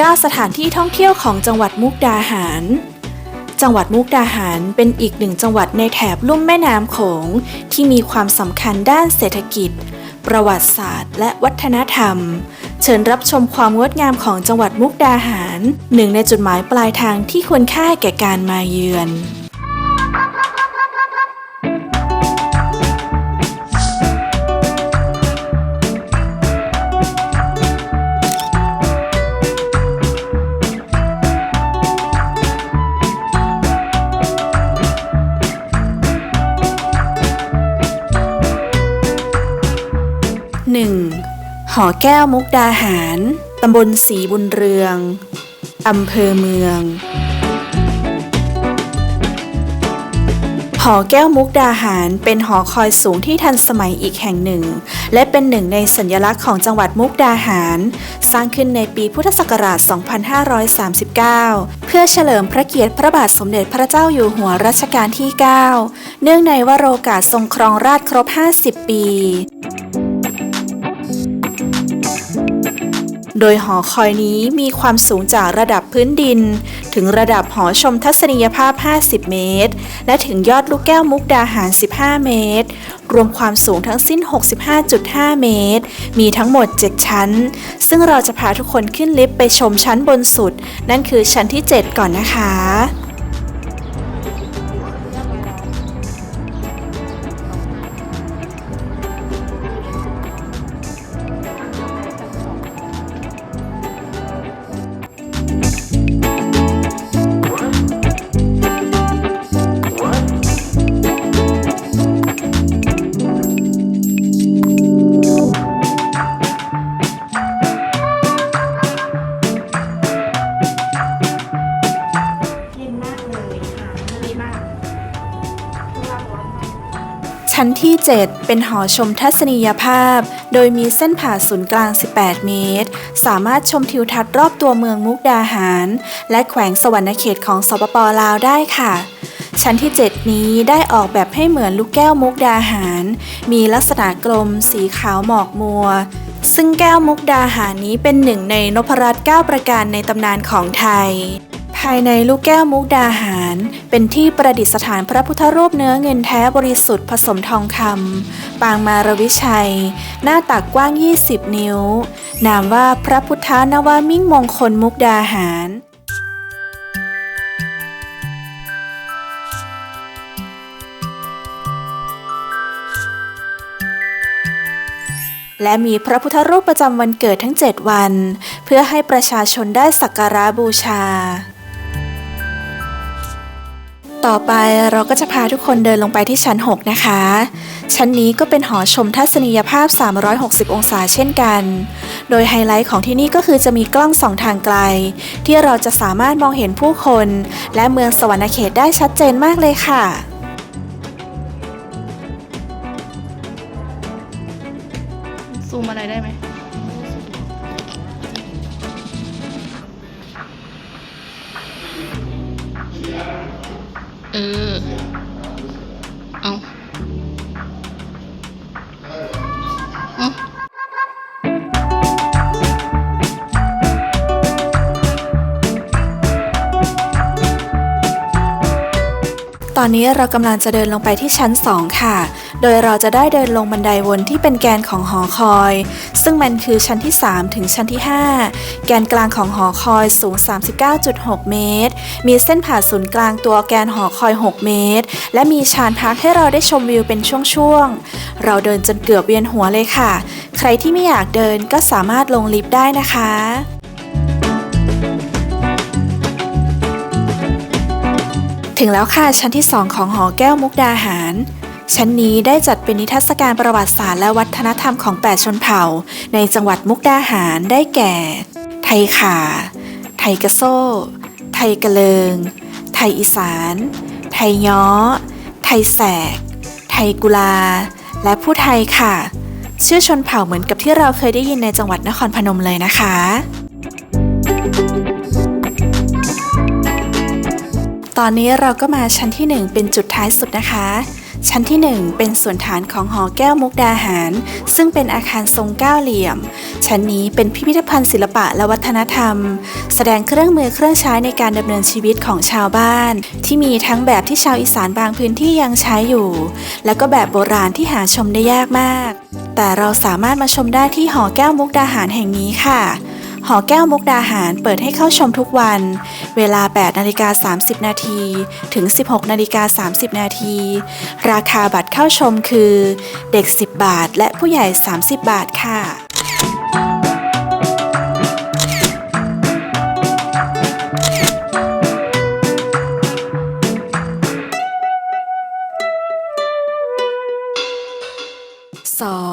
9 สถานที่ท่องเที่ยวของจังหวัดมุกดาหาร จังหวัดมุกดาหารเป็นอีกหนึ่งจังหวัดในแถบลุ่มแม่น้ำโขงที่มีความสำคัญด้านเศรษฐกิจ ประวัติศาสตร์ และวัฒนธรรม เชิญรับชมความงดงามของจังหวัดมุกดาหาร หนึ่งในจุดหมายปลายทางที่ควรค่าแก่การมาเยือน 1. หอแก้วมุกดาหาร ตำบลศรีบุญเรือง อำเภอเมือง หอแก้วมุกดาหารเป็นหอคอยสูงที่ทันสมัยอีกแห่งหนึ่ง และเป็นหนึ่งในสัญลักษณ์ของจังหวัดมุกดาหาร สร้างขึ้นในปีพุทธศักราช 2539 เพื่อเฉลิมพระเกียรติพระบาทสมเด็จพระเจ้าอยู่หัวรัชกาลที่ 9 เนื่องในวโรกาสทรงครองราชย์ครบ 50 ปี โดยหอคอยนี้มีความสูงจากระดับพื้นดิน ถึงระดับหอชมทัศนียภาพ 50 เมตร และถึงยอดลูกแก้วมุกดาหาร 15 เมตร รวมความสูงทั้งสิ้น 65.5 เมตร มีทั้งหมด 7 ชั้น ซึ่งเราจะพาทุกคนขึ้นลิฟต์ไปชมชั้นบนสุด นั่นคือชั้นที่ 7 ก่อนนะคะ ชั้นที่ 7 เป็นหอชมทัศนียภาพ โดยมีเส้นผ่าศูนย์กลาง 18 เมตร สามารถชมทิวทัศน์รอบตัวเมืองมุกดาหาร และแขวงสวรรณเขตของสปปลาวได้ค่ะชั้นที่ 7 นี้ได้ออกแบบให้เหมือนลูกแก้วมุกดาหาร มีลักษณะกลม สีขาวหมอกมัว ซึ่งแก้วมุกดาหารนี้เป็นหนึ่งในนพรัตน์9ประการในตำนานของไทยายในลูกแก้วมุกดาหาร เป็นที่ประดิษฐานพระพุทธรูปเนื้อเงินแท้บริสุทธิ์ผสมทองคำปางมารวิชัย หน้าตักกว้าง 20 นิ้ว นามว่าพระพุทธนวามิ่งมงคลมุกดาหารและมีพระพุทธรูปประจำวันเกิดทั้ง 7 วัน เพื่อให้ประชาชนได้สักการะบูชา ต่อไปเราก็จะพาทุกคนเดินลงไปที่ชั้น 6 นะคะ ชั้นนี้ก็เป็นหอชมทัศนียภาพ 360 องศาเช่นกัน โดยไฮไลท์ของที่นี่ก็คือจะมีกล้องสองทางไกล ที่เราจะสามารถมองเห็นผู้คน และเมืองสวรรณเขตได้ชัดเจนมากเลยค่ะ ตอนนี้เรากำลังจะเดินลงไปที่ชั้น 2 ค่ะ โดยเราจะได้เดินลงบันไดวนที่เป็นแกนของหอคอย ซึ่งมันคือชั้นที่ 3 ถึงชั้นที่ 5 แกนกลางของหอคอยสูง 39.6 เมตร มีเส้นผ่าศูนย์กลางตัวแกนหอคอย 6 เมตร และมีชานพักให้เราได้ชมวิวเป็นช่วงๆ เราเดินจนเกือบเวียนหัวเลยค่ะ ใครที่ไม่อยากเดินก็สามารถลงลิฟต์ได้นะคะถึงแล้วค่ะชั้นที่ 2 ของหอแก้วมุกดาหาร ชั้นนี้ได้จัดเป็นนิทรรศการประวัติศาสตร์และวัฒนธรรมของ 8 ชนเผ่า ในจังหวัดมุกดาหารได้แก่ ไทยขา ไทยกระโซ่ ไทยกระเลิง ไทยอีสาน ไทยย้อ ไทยแสก ไทยกุลา และผู้ไทยค่ะ ชื่อชนเผ่าเหมือนกับที่เราเคยได้ยินในจังหวัดนครพนมเลยนะคะตอนนี้เราก็มาชั้นที่ 1 เป็นจุดท้ายสุดนะคะ ชั้นที่ 1 เป็นส่วนฐานของหอแก้วมุกดาหาร ซึ่งเป็นอาคารทรงเก้าเหลี่ยม ชั้นนี้เป็นพิพิธภัณฑ์ศิลปะและวัฒนธรรม แสดงเครื่องมือเครื่องใช้ในการดำเนินชีวิตของชาวบ้าน ที่มีทั้งแบบที่ชาวอีสานบางพื้นที่ยังใช้อยู่ แล้วก็แบบโบราณที่หาชมได้ยากมาก แต่เราสามารถมาชมได้ที่หอแก้วมุกดาหารแห่งนี้ค่ะ หอแก้วมุกดาหารเปิดให้เข้าชมทุกวัน เวลา 8 นาฬิกา 30 นาทีถึง 16 นาฬิกา 30 นาที ราคาบัตรเข้าชมคือ เด็ก 10 บาท และผู้ใหญ่ 30 บาทค่ะ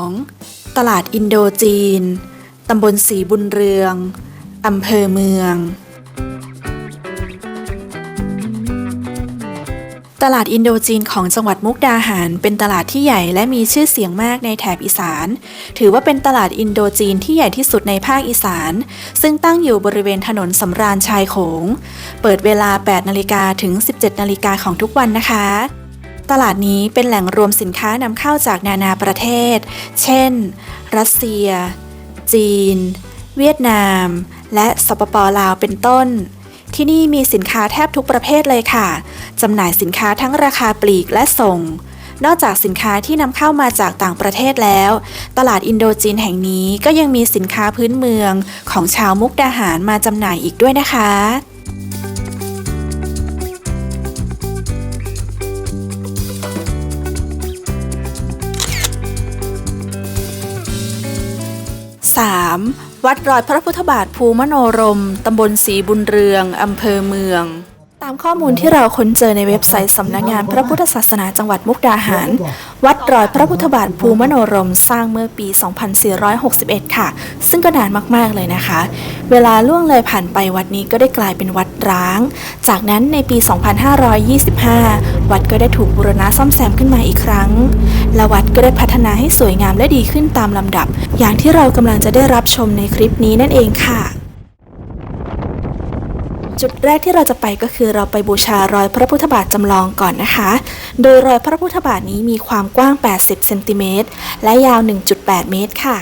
2. ตลาดอินโดจีน ตำบลศรีบุญเรือง อำเภอเมือง ตลาดอินโดจีนของจังหวัดมุกดาหาร เป็นตลาดที่ใหญ่และมีชื่อเสียงมากในแถบอีสาน ถือว่าเป็นตลาดอินโดจีนที่ใหญ่ที่สุดในภาคอีสาน ซึ่งตั้งอยู่บริเวณถนนสำราญชายโขง เปิดเวลา 8 นาฬิกาถึง 17 นาฬิกาของทุกวันนะคะตลาดนี้เป็นแหล่งรวมสินค้านำเข้าจากนานาประเทศ เช่น รัสเซีย จีน เวียดนาม และสปปลาวเป็นต้น ที่นี่มีสินค้าแทบทุกประเภทเลยค่ะจำหน่ายสินค้าทั้งราคาปลีกและส่ง นอกจากสินค้าที่นำเข้ามาจากต่างประเทศแล้ว ตลาดอินโดจีนแห่งนี้ก็ยังมีสินค้าพื้นเมืองของชาวมุกดาหารมาจำหน่ายอีกด้วยนะคะ 3. วัดรอยพระพุทธบาทภูมโนรม ตำบลศรีบุญเรือง อำเภอเมือง ตามข้อมูลที่เราค้นเจอในเว็บไซต์สำนักงานพระพุทธศาสนาจังหวัดมุกดาหาร วัดรอยพระพุทธบาทภูมโนรมสร้างเมื่อปี 2461 ค่ะ ซึ่งก็นานมากๆเลยนะคะ เวลาล่วงเลยผ่านไปวัดนี้ก็ได้กลายเป็นวัด ร้าง จากนั้นในปี 2525 วัดก็ได้ถูกบูรณะซ่อมแซมขึ้นมาอีกครั้ง และวัดก็ได้พัฒนาให้สวยงามและดีขึ้นตามลำดับ อย่างที่เรากำลังจะได้รับชมในคลิปนี้นั่นเองค่ะจุดแรกที่เราจะไปก็คือเราไปบูชารอยพระพุทธบาทจำลองก่อนนะคะ โดยรอยพระพุทธบาทนี้มีความกว้าง 80 เซนติเมตร และยาว 1.8 เมตรค่ะ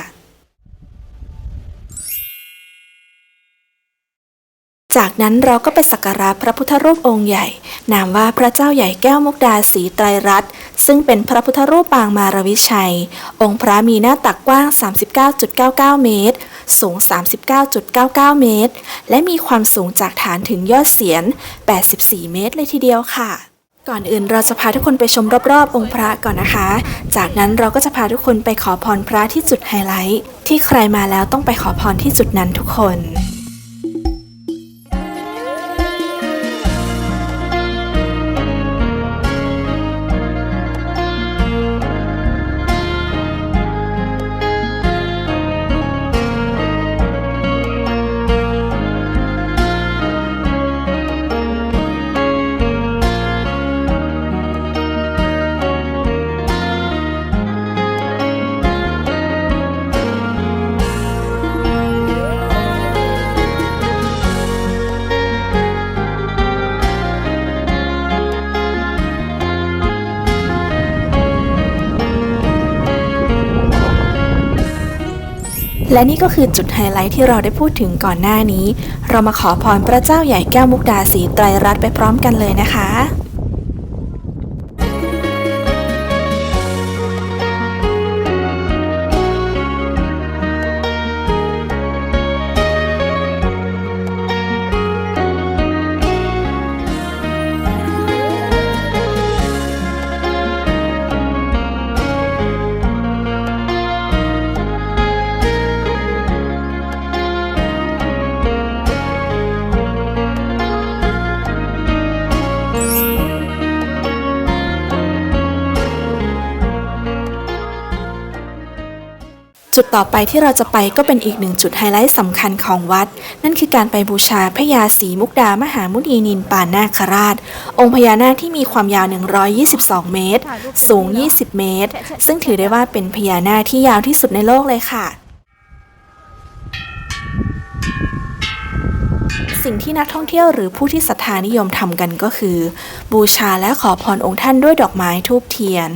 จากนั้นเราก็ไปสักการะพระพุทธรูปองค์ใหญ่ นามว่าพระเจ้าใหญ่แก้วมุกดาสีไตรรัตน์ซึ่งเป็นพระพุทธรูปปางมารวิชัย องค์พระมีหน้าตักกว้าง 39.99 เมตร สูง 39.99 เมตร และมีความสูงจากฐานถึงยอดเสียน 84 เมตรเลยทีเดียวค่ะก่อนอื่นเราจะพาทุกคนไปชมรอบๆ องค์พระก่อนนะคะ จากนั้นเราก็จะพาทุกคนไปขอพรพระที่จุดไฮไลท์ ที่ใครมาแล้วต้องไปขอพรที่จุดนั้นทุกคน และนี่ก็คือจุดไฮไลท์ที่เราได้พูดถึงก่อนหน้านี้ เรามาขอพรพระเจ้าใหญ่แก้วมุกดาสีไตรรัตน์ไปพร้อมกันเลยนะคะ ต่อไปที่เราจะไปก็เป็นอีกหนึ่งจุดไฮไลท์สำคัญของวัด นั่นคือการไปบูชาพระยาศรีมุกดามหามุนีนินปานาคราช องค์พญานาคที่มีความยาว 122 เมตร สูง 20 เมตร ซึ่งถือได้ว่าเป็นพญานาคที่ยาวที่สุดในโลกเลยค่ะสิ่งที่นักท่องเที่ยวหรือผู้ที่ศรัทธานิยมทำกันก็คือ บูชาและขอพรองค์ท่านด้วยดอกไม้ทูบเทียน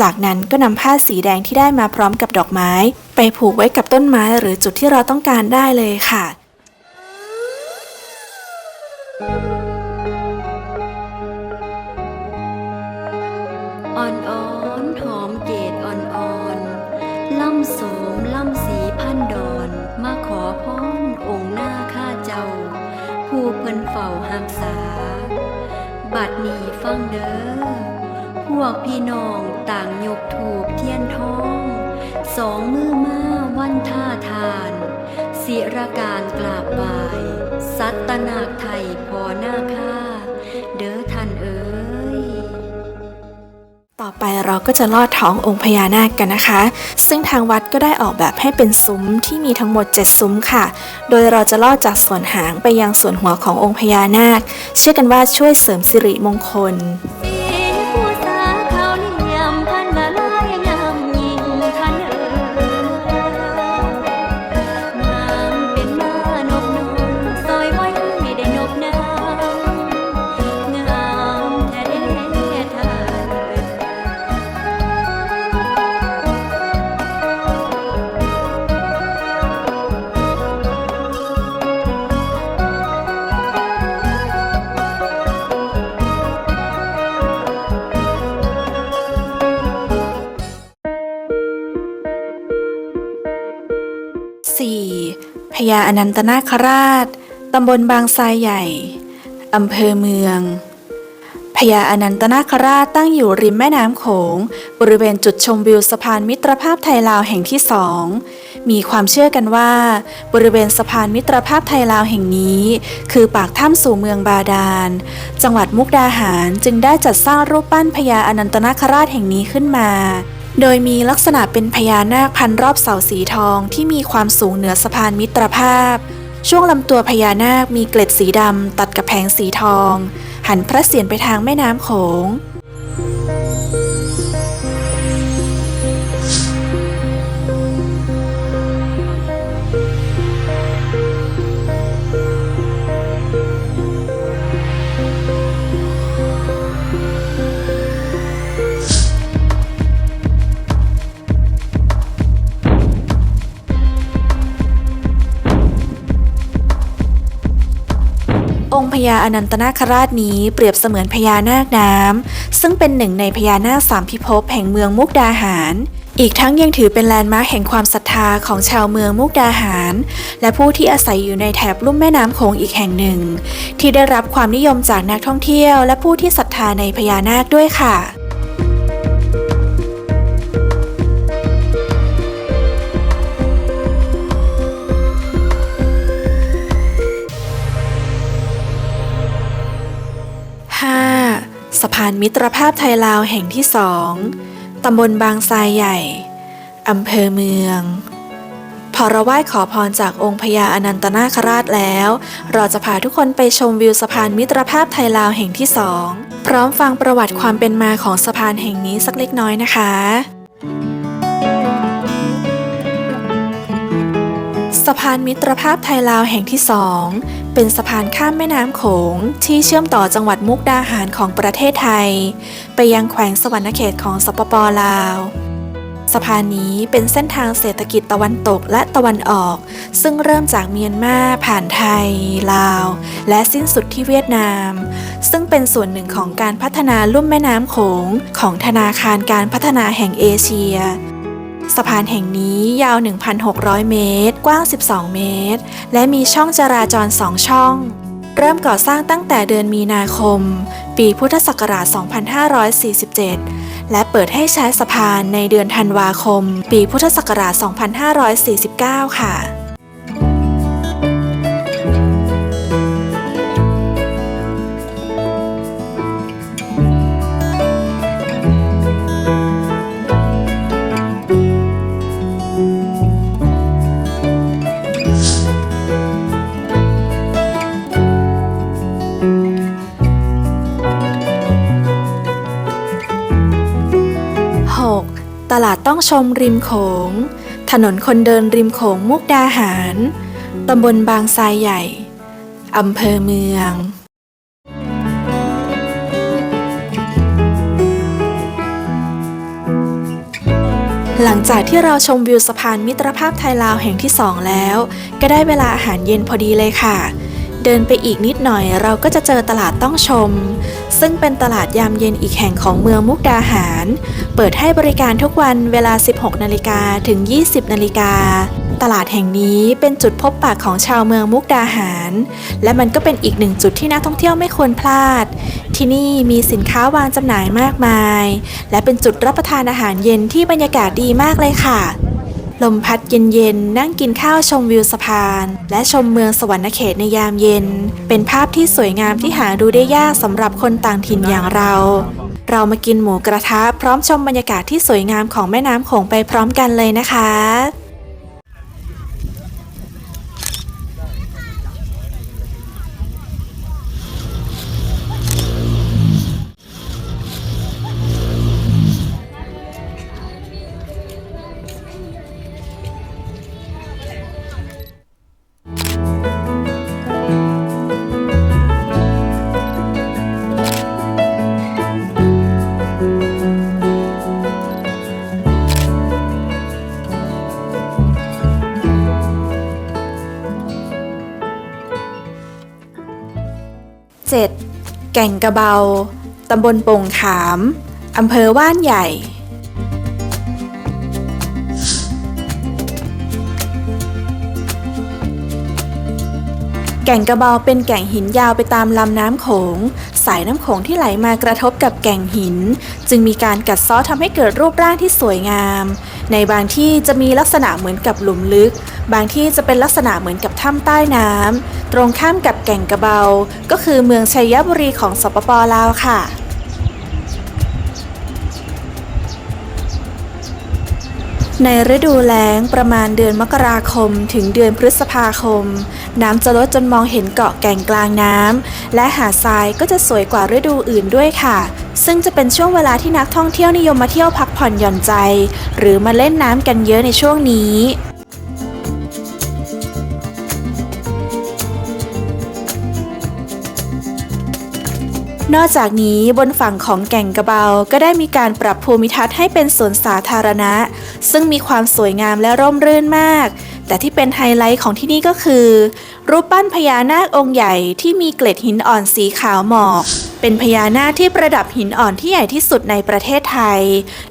จากนั้นก็นำผ้าสีแดงที่ได้มาพร้อมกับดอกไม้ ผูกไว้กับต้นไม้หรือจุดที่เราต้องการได้เลยค่ะอ่อนอ่อนหอมเกตอ่อนอ่อนล่ำโสมล่ำสีพันดอน มาขอพรองค์หน้าข้าเจ้า ผู้เพิ่นเฝ้าหักษา บัดนี้ฟังเด้อพวกพี่น้องต่างยกถูกเทียนทอง สองมือมาวันท่าทานศิรการกราบไหวสัตตนาคไทยพอหน้าค่าเด้อท่านเอ๋ย ต่อไปเราก็จะลอดท้ององค์พญานาคกันนะคะ ซึ่งทางวัดก็ได้ออกแบบให้เป็นซุ้มที่มีทั้งหมด 7 ซุ้มค่ะ โดยเราจะลอดจากส่วนหางไปยังส่วนหัวขององค์พญานาค เชื่อกันว่าช่วยเสริมสิริมงคล ญาอนันตนาคราช ตำบลบางทรายใหญ่ อำเภอเมือง พญาอนันตนาคราชตั้งอยู่ริมแม่น้ำโขง บริเวณจุดชมวิวสะพานมิตรภาพไทยลาวแห่งที่สอง มีความเชื่อกันว่า บริเวณสะพานมิตรภาพไทยลาวแห่งนี้ คือปากถ้ำสู่เมืองบาดาล จังหวัดมุกดาหารจึงได้จัดสร้างรูปปั้นพญาอนันตนาคราชแห่งนี้ขึ้นมา โดยมีลักษณะเป็นพญานาคพันรอบเสาสีทองที่มีความสูงเหนือสะพานมิตรภาพ ช่วงลำตัวพญานาคมีเกล็ดสีดำตัดกับแผงสีทอง หันพระเศียรไปทางแม่น้ำโขง องค์พญาอนันตนาคราชนี้เปรียบเสมือนพญานาคน้ำซึ่งเป็นหนึ่งในพญานาคสามพิภพแห่งเมืองมุกดาหาร อีกทั้งยังถือเป็นแลนด์มาร์คแห่งความศรัทธาของชาวเมืองมุกดาหาร และผู้ที่อาศัยอยู่ในแถบลุ่มแม่น้ำโขงอีกแห่งหนึ่ง ที่ได้รับความนิยมจากนักท่องเที่ยว และผู้ที่ศรัทธาในพญานาคด้วยค่ะ สะพานมิตรภาพไทยลาวแห่งที่สองตำบลบางทรายใหญ่ อำเภอเมือง พอเราไหว้ขอพรจากองค์พญาอนันตนาคราชแล้ว เราจะพาทุกคนไปชมวิวสะพานมิตรภาพไทยลาวแห่งที่สอง พร้อมฟังประวัติความเป็นมาของสะพานแห่งนี้สักเล็กน้อยนะคะ สะพานมิตรภาพไทยลาวแห่งที่สองเป็นสะพานข้ามแม่น้ำโขงที่เชื่อมต่อจังหวัดมุกดาหารของประเทศไทย ไปยังแขวงสวรรณเขตของสปปลาว สะพานนี้เป็นเส้นทางเศรษฐกิจตะวันตกและตะวันออก ซึ่งเริ่มจากเมียนมาผ่านไทย ลาว และสิ้นสุดที่เวียดนาม ซึ่งเป็นส่วนหนึ่งของการพัฒนาลุ่มแม่น้ำโขงของธนาคารการพัฒนาแห่งเอเชีย สะพานแห่งนี้ยาว 1,600 เมตร กว้าง 12 เมตร และมีช่องจราจร2ช่อง เริ่มก่อสร้างตั้งแต่เดือนมีนาคม ปีพุทธศักราช 2547 และเปิดให้ใช้สะพานในเดือนธันวาคม ปีพุทธศักราช 2549 ค่ะ ต้องชมริมโขง ถนนคนเดินริมโขงมุกดาหาร ตำบลบางทรายใหญ่ อำเภอเมืองหลังจากที่เราชมวิวสะพานมิตรภาพไทยลาวแห่งที่ 2 แล้ว ก็ได้เวลาอาหารเย็นพอดีเลยค่ะ เดินไปอีกนิดหน่อยเราก็จะเจอตลาดต้องชม ซึ่งเป็นตลาดยามเย็นอีกแห่งของเมืองมุกดาหาร เปิดให้บริการทุกวันเวลา 16 นาฬิกาถึง 20 นาฬิกา ตลาดแห่งนี้เป็นจุดพบปะของชาวเมืองมุกดาหาร และมันก็เป็นอีกหนึ่งจุดที่นักท่องเที่ยวไม่ควรพลาด ที่นี่มีสินค้าวางจำหน่ายมากมาย และเป็นจุดรับประทานอาหารเย็นที่บรรยากาศดีมากเลยค่ะ ลมพัดเย็นๆ นั่งกินข้าวชมวิวสะพาน และชมเมืองสวรรณเขตในยามเย็น เป็นภาพที่สวยงามที่หาดูได้ยากสำหรับคนต่างถิ่นอย่างเรา เรามากินหมูกระทะพร้อมชมบรรยากาศที่สวยงามของแม่น้ำโขงไปพร้อมกันเลยนะคะ 7. แก่งกระเบา ตำบลโป่งขาม อำเภอว่านใหญ่ แก่งกระเบาเป็นแก่งหินยาวไปตามลำน้ำโขง สายน้ำโขงที่ไหลมากระทบกับแก่งหิน จึงมีการกัดเซ้อทำให้เกิดรูปร่างที่สวยงาม ในบางที่จะมีลักษณะเหมือนกับหลุมลึก บางที่จะเป็นลักษณะเหมือนกับถ้ำใต้น้ำตรงข้ามกับแก่งกระเบา ก็คือเมืองชัยบุรีของสปปลาวค่ะในฤดูแล้งประมาณเดือนมกราคมถึงเดือนพฤษภาคม น้ำจะลดจนมองเห็นเกาะแก่งกลางน้ำและหาดทรายก็จะสวยกว่าฤดูอื่นด้วยค่ะ ซึ่งจะเป็นช่วงเวลาที่นักท่องเที่ยวนิยมมาเที่ยวพักผ่อนหย่อนใจ หรือมาเล่นน้ำกันเยอะในช่วงนี้นอกจากนี้บนฝั่งของแก่งกระเบา ก็ได้มีการปรับภูมิทัศน์ให้เป็นสวนสาธารณะ ซึ่งมีความสวยงามและร่มรื่นมาก แต่ที่เป็นไฮไลท์ของที่นี่ก็คือ รูปปั้นพญานาคองค์ใหญ่ที่มีเกล็ดหินอ่อนสีขาวหมอก เป็นพญานาคที่ประดับหินอ่อนที่ใหญ่ที่สุดในประเทศไทย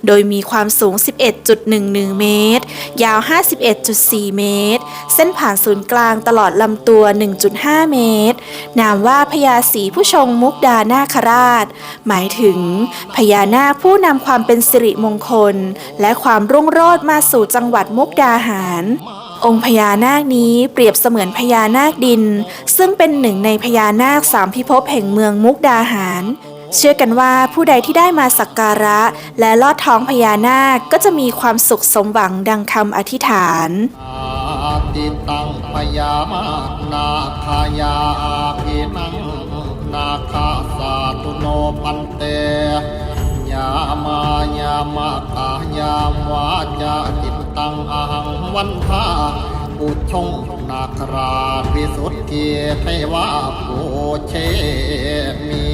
โดยมีความสูง 11.11 เมตร ยาว 51.4 เมตร เส้นผ่านศูนย์กลางตลอดลำตัว 1.5 เมตร นามว่าพญาศรีผู้ชงมุกดานาคราช หมายถึงพญานาคผู้นำความเป็นสิริมงคล และความรุ่งโรจน์มาสู่จังหวัดมุกดาหาร องค์พญานาคนี้เปรียบเสมือนพญานาคดิน ซึ่งเป็นหนึ่งในพญานาคสามพิภพแห่งเมืองมุกดาหาร เชื่อกันว่าผู้ใดที่ได้มาสักการะ และลอดท้องพญานาคก็จะมีความสุขสมหวังดังคำอธิษฐานติตังพยามานาคายาภินังนาคาสาตุโนพันเตยามายามากายามวาจาติ ตังอหังวันทาอุชงนาคราวิสุทธิเทวาปูเชมี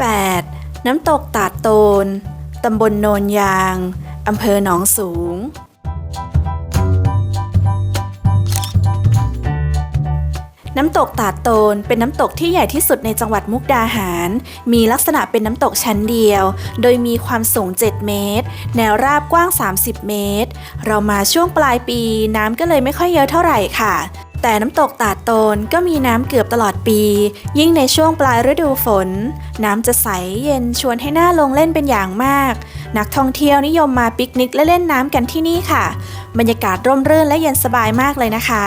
8. น้ำตกตาดโตน ตำบลโนนยาง อำเภอหนองสูงำตกตาดโตนเป็นน้ำตกที่ใหญ่ที่สุดในจังหวัดมุกดาหาร มีลักษณะเป็นน้ำตกชั้นเดียว โดยมีความสูง 7 เมตร แนวราบกว้าง 30 เมตร เรามาช่วงปลายปีน้ำก็เลยไม่ค่อยเยอะเท่าไหร่ค่ะ แต่น้ำตกตาดโตนก็มีน้ำเกือบตลอดปี ยิ่งในช่วงปลายฤดูฝน น้ำจะใสเย็นชวนให้หน่าลงเล่นเป็นอย่างมาก นักท่องเที่ยวนิยมมาปิกนิกและเล่นน้ำกันที่นี่ค่ะ บรรยากาศร่มรื่นและเย็นสบายมากเลยนะคะ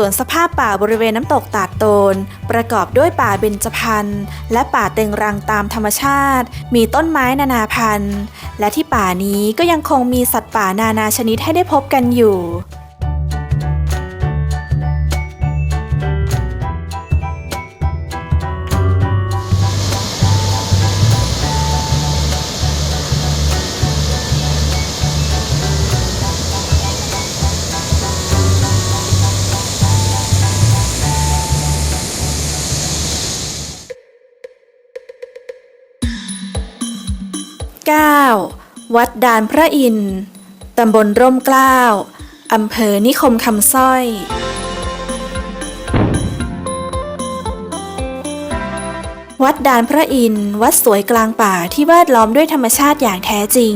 ส่วนสภาพป่าบริเวณน้ำตกตาดโตน ประกอบด้วยป่าเบญจพรรณและป่าเต็งรังตามธรรมชาติ มีต้นไม้นานาพันธุ์ และที่ป่านี้ก็ยังคงมีสัตว์ป่านานาชนิดให้ได้พบกันอยู่ 9 วัดดานพระอินทร์ตำบลร่มเกล้าอำเภอนิคมคำสร้อย วัดดานพระอินทร์วัดสวยกลางป่าที่แวดล้อมด้วยธรรมชาติอย่างแท้จริง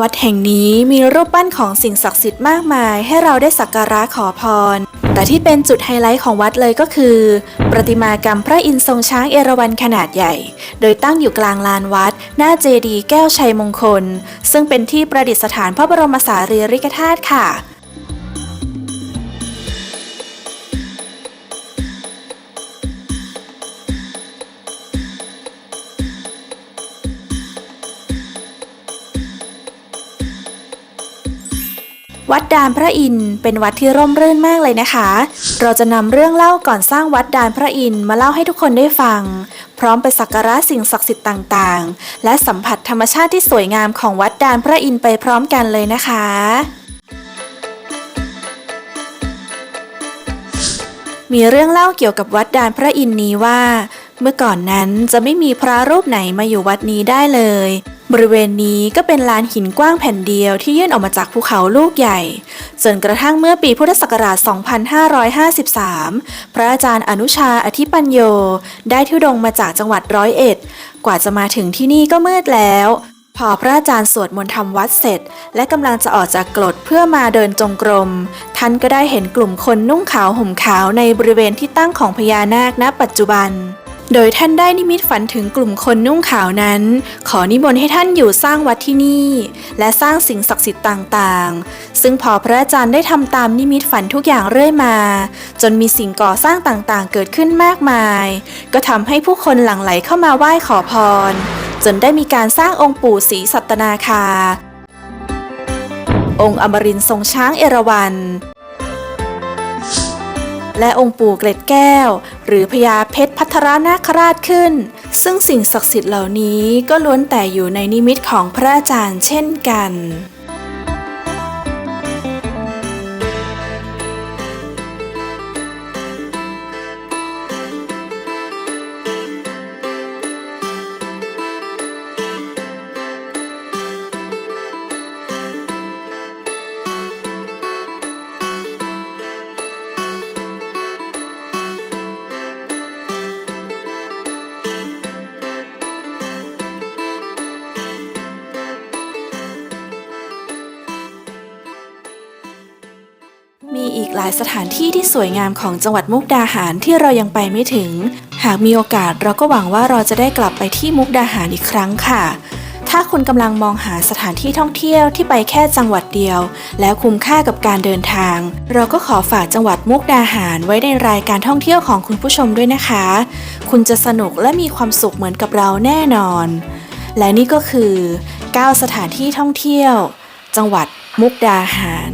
วัดแห่งนี้มีรูปปั้นของสิ่งศักดิ์สิทธิ์มากมายให้เราได้สักการะขอพร แต่ที่เป็นจุดไฮไลท์ของวัดเลยก็คือ ประติมากรรมพระอินทร์ทรงช้างเอราวัณขนาดใหญ่ โดยตั้งอยู่กลางลานวัด หน้าเจดีย์แก้วชัยมงคล ซึ่งเป็นที่ประดิษฐานพระบรมสารีริกธาตุค่ะ วัดดานพระอินทร์เป็นวัดที่ร่มรื่นมากเลยนะคะ เราจะนำเรื่องเล่าก่อนสร้างวัดดานพระอินทร์มาเล่าให้ทุกคนได้ฟัง พร้อมไปสักการะสิ่งศักดิ์สิทธิ์ต่างๆ และสัมผัสธรรมชาติที่สวยงามของวัดดานพระอินทร์ไปพร้อมกันเลยนะคะมีเรื่องเล่าเกี่ยวกับวัดดานพระอินทร์นี้ว่า เมื่อก่อนนั้นจะไม่มีพระรูปไหนมาอยู่วัดนี้ได้เลย บริเวณนี้ก็เป็นลานหินกว้างแผ่นเดียวที่ยื่นออกมาจากภูเขาลูกใหญ่ จนกระทั่งเมื่อปีพุทธศักราช 2553 พระอาจารย์อนุชาอธิปัญโย ได้ทุดงมาจากจังหวัดร้อยเอ็ด กว่าจะมาถึงที่นี่ก็มืดแล้ว พอพระอาจารย์สวดมนต์ทำวัดเสร็จ และกำลังจะออกจากกรดเพื่อมาเดินจงกรม ท่านก็ได้เห็นกลุ่มคนนุ่งขาวห่มขาวในบริเวณที่ตั้งของพญานาคณปัจจุบัน โดยท่านได้นิมิตฝันถึงกลุ่มคนนุ่งขาวนั้น ขอนิมนต์ให้ท่านอยู่สร้างวัดที่นี่ และสร้างสิ่งศักดิ์สิทธิ์ต่างๆ ซึ่งพอพระอาจารย์ได้ทำตามนิมิตฝันทุกอย่างเรื่อยมา จนมีสิ่งก่อสร้างต่างๆ เกิดขึ้นมากมาย ก็ทำให้ผู้คนหลั่งไหลเข้ามาไหว้ขอพร จนได้มีการสร้างองค์ปู่ศรีสัตนาคา องค์อมรินทร์ทรงช้างเอราวัณ และองค์ปู่เกล็ดแก้ว หรือพญาเพชรพัทรนาคราชขึ้น ซึ่งสิ่งศักดิ์สิทธิ์เหล่านี้ก็ล้วนแต่อยู่ในนิมิตของพระอาจารย์เช่นกัน มีอีกหลายสถานที่ที่สวยงามของจังหวัดมุกดาหารที่เรายังไปไม่ถึง หากมีโอกาสเราก็หวังว่าเราจะได้กลับไปที่มุกดาหารอีกครั้งค่ะ ถ้าคุณกำลังมองหาสถานที่ท่องเที่ยวที่ไปแค่จังหวัดเดียว แล้วคุ้มค่ากับการเดินทาง เราก็ขอฝากจังหวัดมุกดาหารไว้ในรายการท่องเที่ยวของคุณผู้ชมด้วยนะคะ คุณจะสนุกและมีความสุขเหมือนกับเราแน่นอน และนี่ก็คือ 9 สถานที่ท่องเที่ยว จังหวัดมุกดาหาร